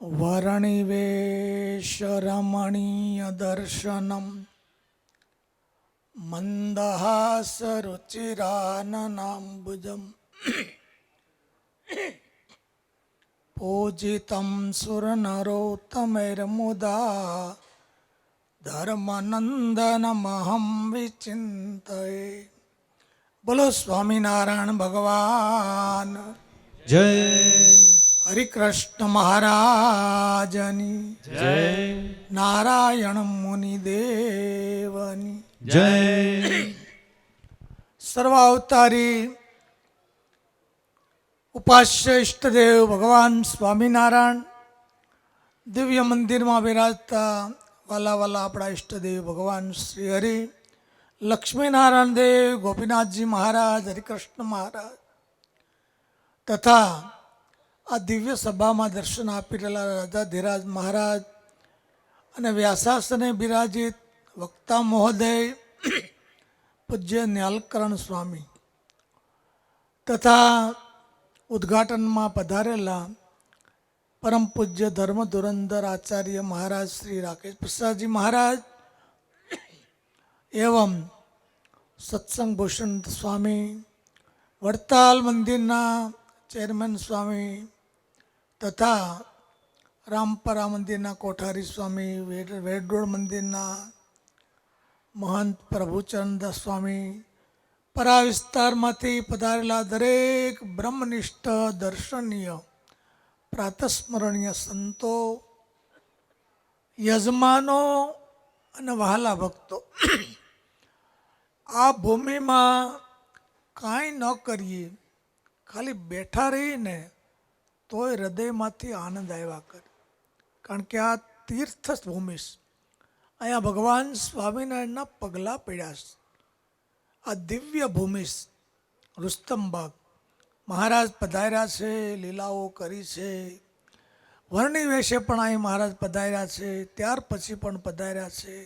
वरणिवेशरमणीयदर्शनं मन्दहासरुचिराननाम्बुजं पूजितं सुरनरोत्तमैर्मुदा धर्मनन्दनमहं विचिन्तये बोलो स्वामिनारायण भगवान् जय હરિકૃષ્ણ મહારાજની. જય. નારાયણ મુનિદેવની. જય. સર્વાવતારી ઉપાસ્ય ઇષ્ટદેવ ભગવાન સ્વામિનારાયણ દિવ્ય મંદિરમાં બિરાજતા વાલા વાલા આપણા ઇષ્ટદેવ ભગવાન શ્રી હરિ લક્ષ્મીનારાયણ દેવ ગોપીનાથજી મહારાજ હરિકૃષ્ણ મહારાજ તથા આ દિવ્ય સભામાં દર્શન આપી રહેલા રાજા ધીરાજ મહારાજ અને વ્યાસાસને બિરાજિત વક્તા મહોદય, પૂજ્ય ન્યાલકરણ સ્વામી તથા ઉદ્ઘાટનમાં પધારેલા પરમ પૂજ્ય ધર્મ ધુરંધર આચાર્ય મહારાજ શ્રી રાકેશ પ્રસાદજી મહારાજ એવમ સત્સંગ ભૂષણ સ્વામી, વડતાલ મંદિરના ચેરમેન સ્વામી તથા રામપરા મંદિરના કોઠારી સ્વામી, વેડ- વેડરોડ મંદિરના મહંત પ્રભુચંદ સ્વામી, પરા વિસ્તારમાંથી પધારેલા દરેક બ્રહ્મનિષ્ઠ દર્શનીય પ્રાતસ્મરણીય સંતો, યજમાનો અને વહાલા ભક્તો. આ ભૂમિમાં કાંઈ ન કરીએ, ખાલી બેઠા રહીને તોય હૃદયમાંથી આનંદ આવ્યા કરે. કારણ કે આ તીર્થ ભૂમિ અહીંયા ભગવાન સ્વામિનારાયણના પગલાં પડ્યા છે. આ દિવ્ય ભૂમિ રુસ્તમબાગ મહારાજ પધાર્યા છે, લીલાઓ કરી છે. વર્ણિ વેશે પણ અહીં મહારાજ પધાર્યા છે, ત્યાર પછી પણ પધાર્યા છે.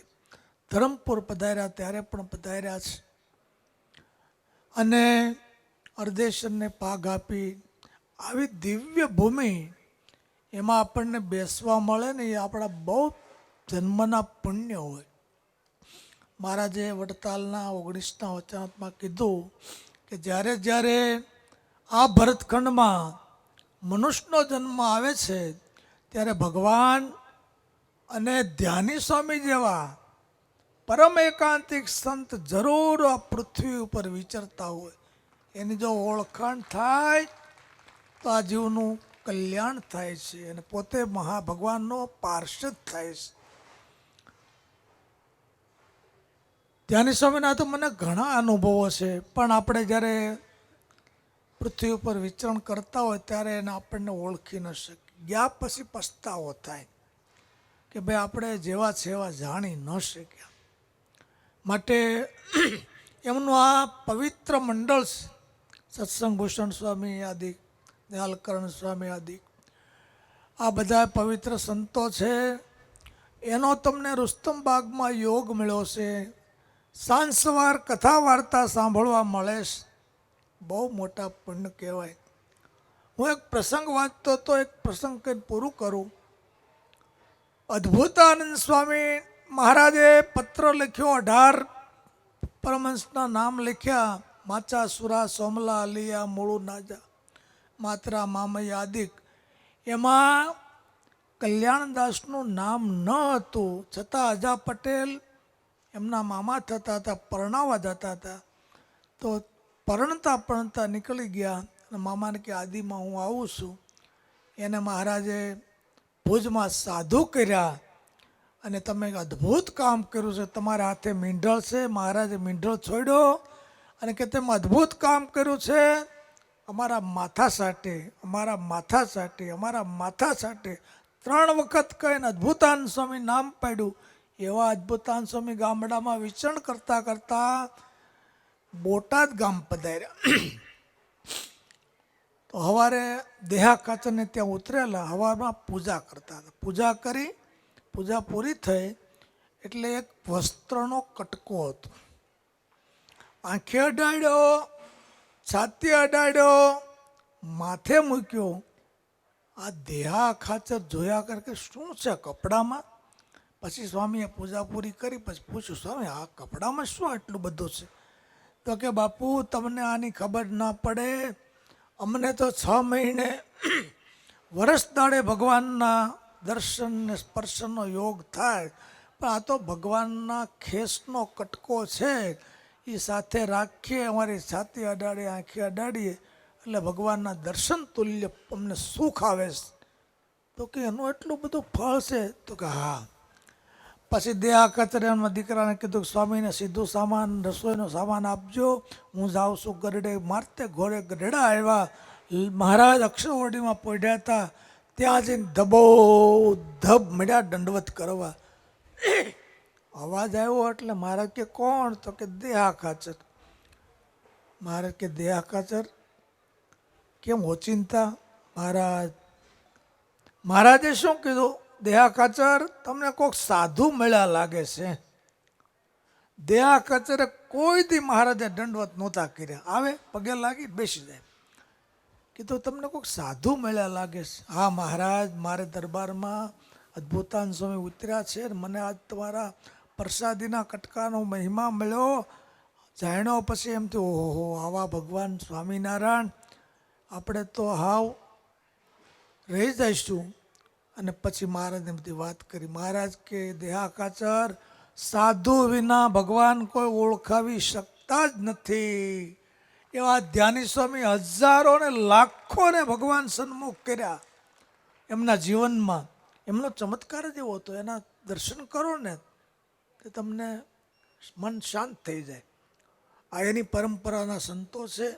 ધરમપુર પધાર્યા, ત્યારે પણ પધાર્યા છે. અને અર્ધેશ્વરને પાગ આપી આવી દિવ્ય ભૂમિ એમાં આપણને બેસવા મળે ને એ આપણા બહુ જન્મના પુણ્ય હોય. મહારાજે વડતાલના ઓગણીસના વચનાત્માં કીધું કે જ્યારે જ્યારે આ ભરતખંડમાં મનુષ્યનો જન્મ આવે છે, ત્યારે ભગવાન અને ધ્યાની સ્વામી જેવા પરમ એકાંતિક સંત જરૂર આ પૃથ્વી ઉપર વિચરતા હોય. એની જો ઓળખાણ થાય તો આ જીવનું કલ્યાણ થાય છે અને પોતે મહાભગવાનનો પાર્ષદ થાય છે. ધ્યાની સ્વામીના તો મને ઘણા અનુભવો છે, પણ આપણે જ્યારે પૃથ્વી ઉપર વિચરણ કરતા હોય ત્યારે એને આપણને ઓળખી ન શકીએ. ગયા પછી પસ્તાવો થાય કે ભાઈ આપણે જેવા છે એવા જાણી ન શક્યા. માટે એમનું આ પવિત્ર મંડળ સત્સંગ ભૂષણ સ્વામી આદિ દયાલકરણ સ્વામી આદિ. આ બધા પવિત્ર સંતો છે. એનો તમને રુસ્તમ બાગમાં યોગ મળ્યો છે. સાંજ કથા વાર્તા સાંભળવા મળે બહુ મોટા પુણ્ય કહેવાય. હું એક પ્રસંગ વાંચતો તો એક પ્રસંગ કંઈ પૂરું કરું. અદ્ભુતાનંદ સ્વામી મહારાજે પત્ર લખ્યો અઢાર. પરમહંસના નામ લખ્યા, માચા સુરા સોમલા અલિયા મૂળુ નાજા માત્રા મામૈયા આદિક એમાં કલ્યાણદાસનું નામ ન હતું. છતાં અજા પટેલ એમના મામા થતા હતા પરણાવવા જતા હતા. તો પરણતા પરણતા નીકળી ગયા અને મામાને કે, આદિમાં હું આવું છું. એને મહારાજે ભુજમાં સાધુ કર્યા અને તમે એક અદ્ભુત કામ કર્યું છે. તમારા હાથે મીંઢળ છે. મહારાજે મીંઢળ છોડ્યો અને કે, તેમ અદ્ભુત કામ કર્યું છે. અમારા માથા સાટે, અમારા માથા સાટે, અમારા માથા સાટે ત્રણ વખત કહીને અદ્ભુતાન સ્વામી નામ પાડ્યું. એવા અદ્ભુતાન સ્વામી ગામડામાં વિચરણ કરતા કરતા બોટાદ ગામ પધાર્યા. તો સવારે દેહા કાચરને ત્યાં ઉતરેલા, હવારમાં પૂજા કરતા હતા. પૂજા કરી, પૂજા પૂરી થઈ, એટલે એક વસ્ત્રનો કટકો હતો. આંખે અડાડ્યો છાતી અડાડ્યો, માથે મૂક્યો. આ દેહા ખાચર જોયા કર કે શું છે કપડામાં? પછી સ્વામીએ પૂજા પૂરી કરી, પછી પૂછ્યું, સ્વામી, આ કપડામાં શું આટલું બધું છે? તો કે, બાપુ, તમને આની ખબર ના પડે. અમને તો છ મહિને વરસ દાડે ભગવાનના દર્શન ને સ્પર્શનો યોગ થાય. પણ આ તો ભગવાનના ખેસનો કટકો છે. એ સાથે રાખીએ, અમારી છાતી અડાડીએ, આંખી અડાડીએ, એટલે ભગવાનના દર્શન તુલ્ય અમને સુખ આવે છે. તો કે એનું એટલું બધું ફળ છે? તો કે હા. પછી દેહા કચરામાં દીકરાને કીધું સ્વામીને સીધું સામાન, રસોઈનો સામાન આપજો. હું જાઉં છું ગરડે મારતે ઘોડે ગરડા આવ્યા. મહારાજ અક્ષરવડીમાં પોઢ્યા હતા. ત્યાં જઈને ધબો, ધબ મળ્યા, દંડવત કરવા. અવાજ આવ્યો એટલે મહારાજ કે કોણ? તો કે દેહા ખાચર. મહારાજ કે દેહા ખાચર. કેમ ઓચિંતા મહારાજ, મહારાજે શું કીધું? દેહા ખાચર તમને કોઈક સાધુ મળ્યા લાગે છે. દેહા ખાચરે કોઈ દી મહારાજે દંડવત નહોતા કર્યા. આવે, પગે લાગી, બેસી જાય. કીધું, તમને કોઈક સાધુ મળ્યા લાગે છે. હા, મહારાજ, મારે દરબારમાં અદ્ભુતાન સ્વામી ઉતર્યા છે મને આજ તમારા પ્રસાદીના કટકાનો મહિમા મળ્યો. જાણ્યો પછી એમ થયું, ઓહો, આવા ભગવાન સ્વામિનારાયણ. આપણે તો હાવ રહી જઈશું. અને પછી મહારાજને બધી વાત કરી, મહારાજ કે દેહાકાચર, સાધુ વિના ભગવાન કોઈ ઓળખાવી શકતા જ નથી. એવા ધ્યાની સ્વામી હજારો ને લાખોને ભગવાન સન્મુખ કર્યા. એમના જીવનમાં એમનો ચમત્કાર જ એવો હતો, એના દર્શન કરો ને કે તમને મન શાંત થઈ જાય. આ એની પરંપરાના સંતો છે.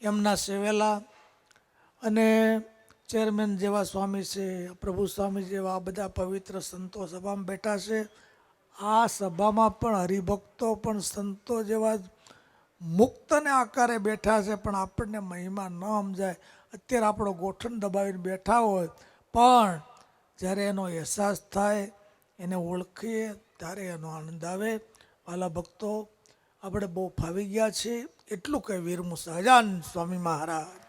એમના સેવેલા અને ચેરમેન જેવા સ્વામી છે, પ્રભુ સ્વામી જેવા આ બધા પવિત્ર સંતો સભામાં બેઠા છે. આ સભામાં પણ હરિભક્તો, પણ સંતો જેવા જ મુક્તને આકારે બેઠા છે, પણ આપણને મહિમા ન સમજાય. અત્યારે આપણો ગોઠણ દબાવીને બેઠા હોય. પણ જ્યારે એનો અહેસાસ થાય એને ઓળખીએ ત્યારે એનો આનંદ આવે. વાલા ભક્તો, આપણે બહુ ફાવી ગયા છીએ. એટલું કહે વીરમુ સહજાન સ્વામી મહારાજ.